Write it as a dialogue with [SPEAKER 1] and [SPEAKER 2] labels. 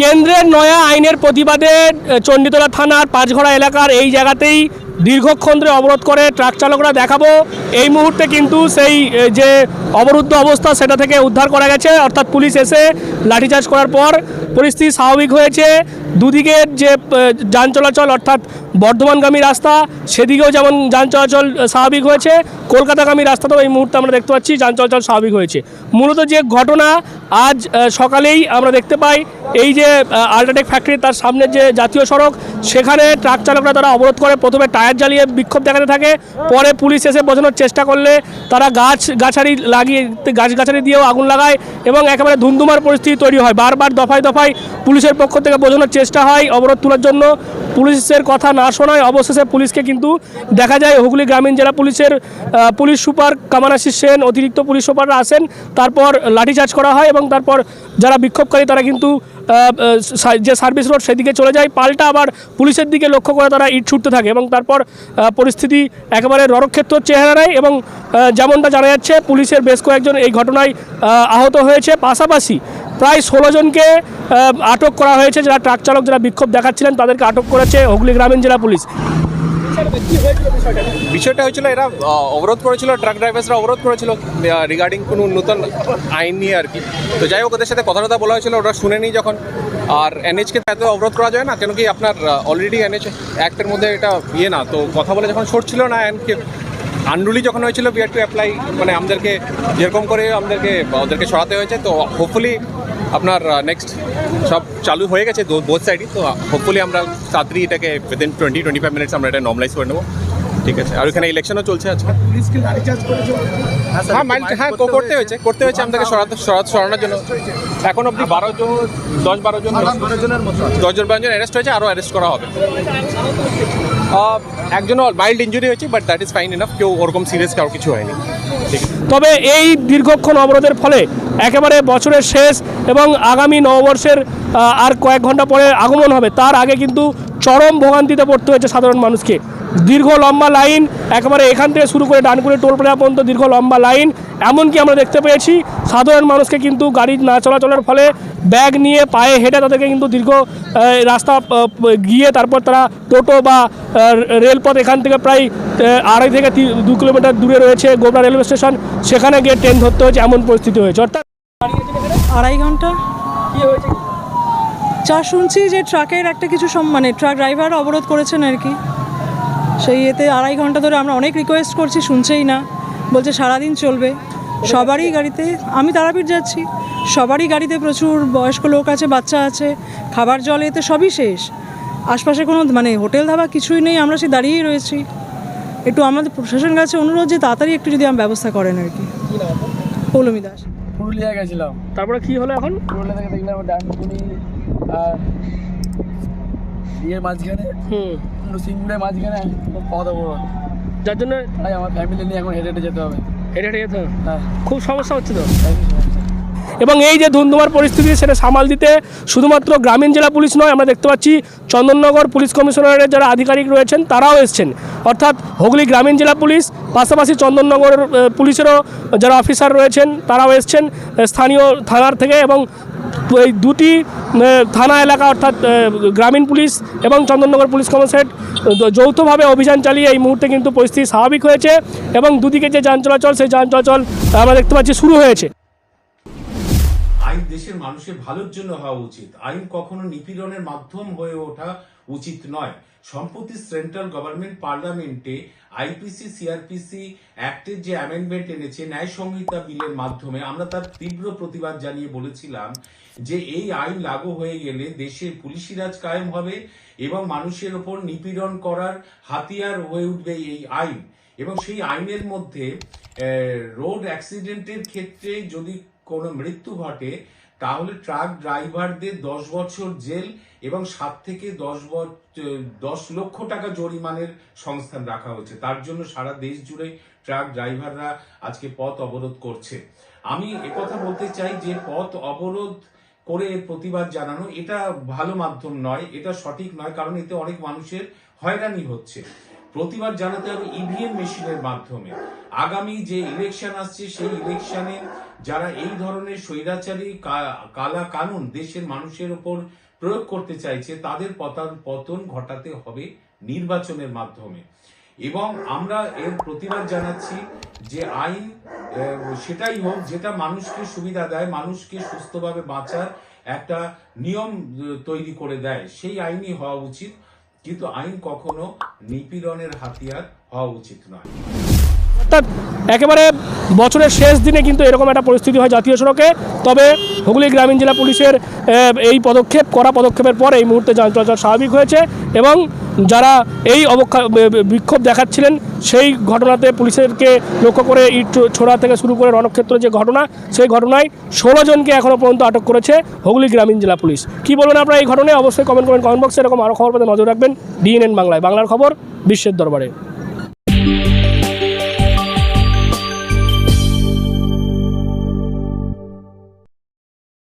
[SPEAKER 1] কেন্দ্রের নয়া আইনের প্রতিবাদে চণ্ডীতলা থানার পাঁচঘড়া এলাকার এই জায়গাতেই দীর্ঘক্ষণ ধরে অবরোধ করে ট্রাক চালকরা দেখাবো। এই মুহূর্তে কিন্তু সেই যে অবরুদ্ধ অবস্থা সেটা থেকে উদ্ধার করা গেছে। অর্থাৎ পুলিশ এসে লাঠিচার্জ করার পর পরিস্থিতি স্বাভাবিক হয়েছে। দুদিকের যে যান চলাচল অর্থাৎ বর্ধমানগামী রাস্তা, সেদিকেও যেমন যান চলাচল স্বাভাবিক হয়েছে। কলকাতাগামী রাস্তাতেও এই মুহূর্তে আমরা দেখতে পাচ্ছি যান চলাচল স্বাভাবিক হয়েছে। মূলত যে ঘটনা আজ সকালেই আমরা দেখতে পাই, এই যে আল্ট্রাটেক ফ্যাক্টরি তার সামনের যে জাতীয় সড়ক, সেখানে ট্রাক চালকরা তারা অবরোধ করে প্রথমে টায়ার জ্বালিয়ে বিক্ষোভ দেখাতে থাকে, পরে পুলিশ এসে বোঝানোর চেষ্টা করলে তারা গাছ গাছারি লাগিয়ে গাছ গাছারি দিয়েও আগুন লাগায় এবং একেবারে ধুমধুমার পরিস্থিতি তৈরি হয়। বারবার দফায় দফায় পুলিশের পক্ষ থেকে বোঝানোর চেষ্টা হয় অবরোধ তোলার জন্য। পুলিশের কথা না শোনায় অবশেষে পুলিশকে কিন্তু দেখা যায় হুগলি গ্রামীণ জেলা পুলিশের পুলিশ সুপার কামানাশিস সেন, অতিরিক্ত পুলিশ সুপাররা আসেন, তারপর লাঠিচার্জ করা হয় এবং তারপর যারা বিক্ষোভকারী তারা কিন্তু যে সার্ভিস রোড সেদিকে চলে যায়, পাল্টা আবার পুলিশের দিকে লক্ষ্য করে তারা ইট ছুটতে থাকে এবং তারপর পরিস্থিতি একেবারে রণক্ষেত্র চেহারা নেয় এবং যেমনটা জানা যাচ্ছে পুলিশের বেশ কয়েকজন এই ঘটনায় আহত হয়েছে। পাশাপাশি প্রায় ষোলো জনকে আটক করা হয়েছে। যারা ট্রাক চালক, যারা বিক্ষোভ দেখাচ্ছিলেন, তাদেরকে আটক করেছে হুগলি গ্রামীণ জেলা পুলিশ।
[SPEAKER 2] বিষয়টা হয়েছিল, এরা অবরোধ করেছিল, ট্রাক ড্রাইভার্সরা অবরোধ করেছিল রিগার্ডিং কোনো নতুন আইন নিয়ে আর কি। তো যাই হোক, ওদের সাথে কথা টথা বলা হয়েছিল, ওরা শুনেনি যখন। আর এনএচকে এত অবরোধ করা যায় না, কেন কি আপনার অলরেডি এনএচ অ্যাক্টের মধ্যে এটা ইয়ে না। তো কথা বলে যখন সরছিল না এনকে আনরুলি যখন হয়েছিল বি টু অ্যাপ্লাই মানে আমাদেরকে যেরকম করে আমাদেরকে, ওদেরকে সরাতে হয়েছে। তো হোপফুলি আপনার নেক্সট সব চালু হয়ে গেছে বোথ সাইডই তো হোপফুলি আমরা তাড়াতাড়ি এটাকে within twenty twenty five minutes আমরা এটা নর্মালাইজ করে নেব। ঠিক আছে। আর ওখানে ইলেকশনও চলছে আজকে? হ্যাঁ মাইল হ্যাঁ করতে হয়েছে করতে হয়েছে আমাদেরকে সরাতে সরা- সরানোর জন্য। এখন অব্দি বারো জন দশ বারো জন দশ জন বারো জন অ্যারেস্ট হয়েছে আরও অ্যারেস্ট করা হবে। আহ, একজনও মাইল্ড ইঞ্জুরি হয়েছে but that is fine enough কেউ ওরকম সিরিয়াস কারও কিছু হয়নি।
[SPEAKER 1] তবে এই দীর্ঘক্ষণ অবরোধের ফলে একেবারে বছরের শেষ এবং আগামী নববর্ষের আর কয়েক ঘণ্টা পরে আগমন হবে তার আগে কিন্তু চরম ভোগান্তিতে পড়তে হয়েছে সাধারণ মানুষকে। দীর্ঘ লম্বা লাইন একেবারে এখান থেকে শুরু করে ডানকুনি টোল প্লাজা পর্যন্ত দীর্ঘ লম্বা লাইন। এমনকি আমরা দেখতে পেয়েছি সাধারণ মানুষকে কিন্তু গাড়ি না চলাচলের ফলে ব্যাগ নিয়ে পায়ে হেঁটে তাদেরকে কিন্তু দীর্ঘ রাস্তা গিয়ে তারপর তারা টোটো বা রেলপথ এখান থেকে প্রায় আড়াই থেকে দু কিলোমিটার দূরে রয়েছে গোবরা রেলওয়ে স্টেশন। সেখানে গিয়ে ট্রেন ধরতে হয়েছে এমন পরিস্থিতি হয়েছে। অর্থাৎ
[SPEAKER 3] আড়াই ঘণ্টা?
[SPEAKER 1] কি হয়েছে?
[SPEAKER 3] যা শুনছি যে ট্রাকের একটা কিছু সম মানে ট্রাক ড্রাইভার অবরোধ করেছেন আর কি। সেই এতে আড়াই ঘণ্টা ধরে আমরা অনেক রিকোয়েস্ট করছি শুনছেই না। বলছে সারাদিন চলবে। সবারই গাড়িতে আমি তারাপীঠ যাচ্ছি। সবারই গাড়িতে প্রচুর বয়স্ক লোক আছে বাচ্চা আছে খাবার জল এতে সবই শেষ। আশপাশে কোনো মানে হোটেল ধাবা কিছুই নেই আমরা সে দাঁড়িয়েই রয়েছি। একটু আমাদের প্রশাসনের কাছে অনুরোধ যে তাড়াতাড়ি একটু যদি আমার ব্যবস্থা করেন আর কি। পৌলমী দাস।
[SPEAKER 4] পুরুলিয়া গেছিলাম।
[SPEAKER 1] তারপরে কি হলো এখন?
[SPEAKER 4] পুরুলিয়া থেকে দেখলাম ডানকুনি আর ইয়ের মাঝখানে
[SPEAKER 1] হুম।
[SPEAKER 4] মাঝখানে পদ
[SPEAKER 1] যার জন্য
[SPEAKER 4] তাই আমার ফ্যামিলি নিয়ে এখন হেঁটে হেঁটে যেতে হবে।
[SPEAKER 1] হেঁটে হেঁটে যেতে হবে।
[SPEAKER 4] হ্যাঁ।
[SPEAKER 1] খুব সমস্যা হচ্ছে তো?
[SPEAKER 4] সমস্যা?
[SPEAKER 1] এবং এই যে ধুন্ধুমার পরিস্থিতি সেটা সামাল দিতে শুধুমাত্র গ্রামীণ জেলা পুলিশ নয় আমরা দেখতে পাচ্ছি চন্দননগর পুলিশ কমিশনারের যারা আধিকারিক রয়েছেন তারাও এসছেন। অর্থাৎ হুগলি গ্রামীণ জেলা পুলিশ পাশাপাশি চন্দননগর পুলিশেরও যারা অফিসার রয়েছেন তারাও এসছেন স্থানীয় থানার থেকে এবং এই দুটি থানা এলাকা অর্থাৎ গ্রামীণ পুলিশ এবং চন্দননগর পুলিশ কমিশনারেট যৌথভাবে অভিযান চালিয়ে এই মুহূর্তে কিন্তু পরিস্থিতি স্বাভাবিক হয়েছে এবং দুদিকে যে যান চলাচল, সেই যান চলাচল আমরা দেখতে পাচ্ছি শুরু হয়েছে।
[SPEAKER 5] আইন দেশের মানুষের ভালোর জন্য হওয়া উচিত। আইন কখনো নিপীড়নের মাধ্যম হয়ে ওঠা উচিত নয়। সম্প্রতি সেন্ট্রাল গভর্নমেন্ট পার্লামেন্টে আইপিসি, সিআরপিসি অ্যাক্টের যে অ্যামেন্ডমেন্ট এনেছে ন্যায় সংহিতা বিলের মাধ্যমে, আমরা তার তীব্র প্রতিবাদ জানিয়ে বলেছিলাম যে এই আইন লাগু হয়ে গেলে দেশে পুলিশি রাজ কায়েম হবে এবং মানুষের ওপর নিপীড়ন করার হাতিয়ার হয়ে উঠবে এই আইন। এবং সেই আইনের মধ্যে রোড অ্যাক্সিডেন্টের ক্ষেত্রে যদি কোনো মৃত্যু ঘটে তাহলে ট্রাক ড্রাইভারদের দশ বছর জেল এবং সাত থেকে দশ দশ লক্ষ টাকা জরিমানের সংস্থান রাখা হয়েছে। তার জন্য সারা দেশ জুড়ে ট্রাক ড্রাইভাররা আজকে পথ অবরোধ করছে। আমি একথা বলতে চাই যে পথ অবরোধ করে প্রতিবাদ জানানো এটা ভালো মাধ্যম নয়, এটা সঠিক নয়, কারণ এতে অনেক মানুষের হয়রানি হচ্ছে। প্রতিবাদ জানাতে হবে ইভিএম মেশিনের মাধ্যমে। আগামী যে ইলেকশন আসছে, সেই ইলেকশনে যারা এই ধরনের স্বৈরাচারী কালা কানুন দেশের মানুষের উপর প্রয়োগ করতে চাইছে, তাদের পতন পতন ঘটাতে হবে নির্বাচনের মাধ্যমে। এবং আমরা এর প্রতিবাদ জানাচ্ছি যে আইন সেটাই হোক, যেটা মানুষকে সুবিধা দেয়, মানুষকে সুস্থভাবে বাঁচার একটা নিয়ম তৈরি করে দেয়, সেই আইনই হওয়া উচিত। কিন্তু আইন কখনো নিপীড়নের হাতিয়ার হওয়া উচিত নয়।
[SPEAKER 1] অর্থাৎ একেবারে বছরের শেষ দিনে কিন্তু এরকম একটা পরিস্থিতি হয় জাতীয় সড়কে। তবে হুগলি গ্রামীণ জেলা পুলিশের এই পদক্ষেপ করা পদক্ষেপের পর এই মুহূর্তে যান চলাচল স্বাভাবিক হয়েছে এবং যারা এই অবক্ষা বিক্ষোভ দেখাচ্ছিলেন, সেই ঘটনাতে পুলিশেরকে লক্ষ্য করে ইট ছোড়া থেকে শুরু করে রণক্ষেত্র যে ঘটনা, সেই ঘটনায় ষোলো জনকে এখনও পর্যন্ত আটক করেছে হুগলি গ্রামীণ জেলা পুলিশ। কি বলবেন আপনারা এই ঘটনায়? অবশ্যই কমেন্ট করেন কমেন্ট বক্সে এরকম আরও খবর পেতে নজর রাখবেন। ডিএনএন বাংলায়। বাংলার খবর বিশ্বের দরবারে।